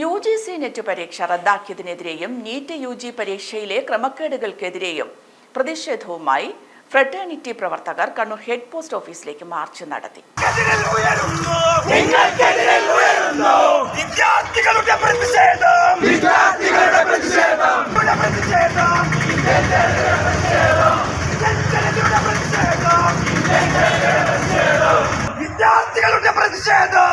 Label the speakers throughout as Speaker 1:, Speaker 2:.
Speaker 1: U G C NET പരീക്ഷ റദ്ദാക്കിയതിനെതിരെയും NEET U G പരീക്ഷയിലെ ക്രമക്കേടുകൾക്കെതിരെയും പ്രതിഷേധവുമായി ഫ്രട്ടേണിറ്റി പ്രവർത്തകർ കണ്ണൂർ ഹെഡ് പോസ്റ്റ് ഓഫീസിലേക്ക് മാർച്ച് നടത്തി.
Speaker 2: വിദ്യാർത്ഥികളുടെ പ്രതിഷേധം.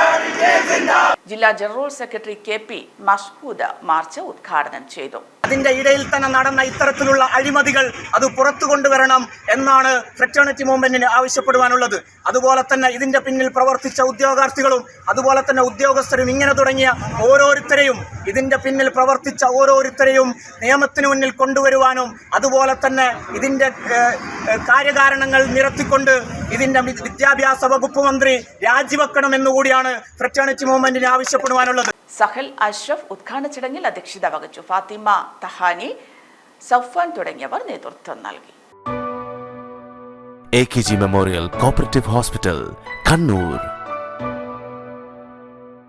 Speaker 1: ജില്ലാ general secretary K P Mashhood march ഉദ്ഘാടനം ചെയ്തു.
Speaker 3: അതിന്റെ ഇടയിൽ തന്നെ നടന്ന ഇത്തരത്തിലുള്ള അഴിമതികൾ അത് പുറത്തു കൊണ്ടുവരണം എന്നാണ് ഫ്രറ്റേണിറ്റി മൂവ്മെന്റിന് ആവശ്യപ്പെടുവാനുള്ളത്. അതുപോലെ തന്നെ ഇതിന്റെ പിന്നിൽ പ്രവർത്തിച്ച ഉദ്യോഗാർത്ഥികളും അതുപോലെ തന്നെ ഉദ്യോഗസ്ഥരും ഇങ്ങനെ തുടങ്ങിയ ഓരോരുത്തരെയും ഇതിന്റെ പിന്നിൽ പ്രവർത്തിച്ച ഓരോരുത്തരെയും നിയമത്തിന് മുന്നിൽ കൊണ്ടുവരുവാനും അതുപോലെ തന്നെ ഇതിന്റെ കാര്യകാരണങ്ങൾ നിരത്തിക്കൊണ്ട് ഇതിന്റെ വിദ്യാഭ്യാസ വകുപ്പ് മന്ത്രി രാജിവെക്കണമെന്നുകൂടിയാണ് ഫ്രറ്റേണിറ്റി മൂവ്മെന്റിന് ആവശ്യപ്പെടുവാനുള്ളത്.
Speaker 1: സഹൽ അഷ്റഫ് ഉദ്ഘാടന ചടങ്ങിൽ അധ്യക്ഷത വഹിച്ചു. ഫാത്തിമ തഹാനി സഫാൻ തുടങ്ങിയവർ നേതൃത്വം നൽകി.
Speaker 4: A K G memorial cooperative hospital Kannur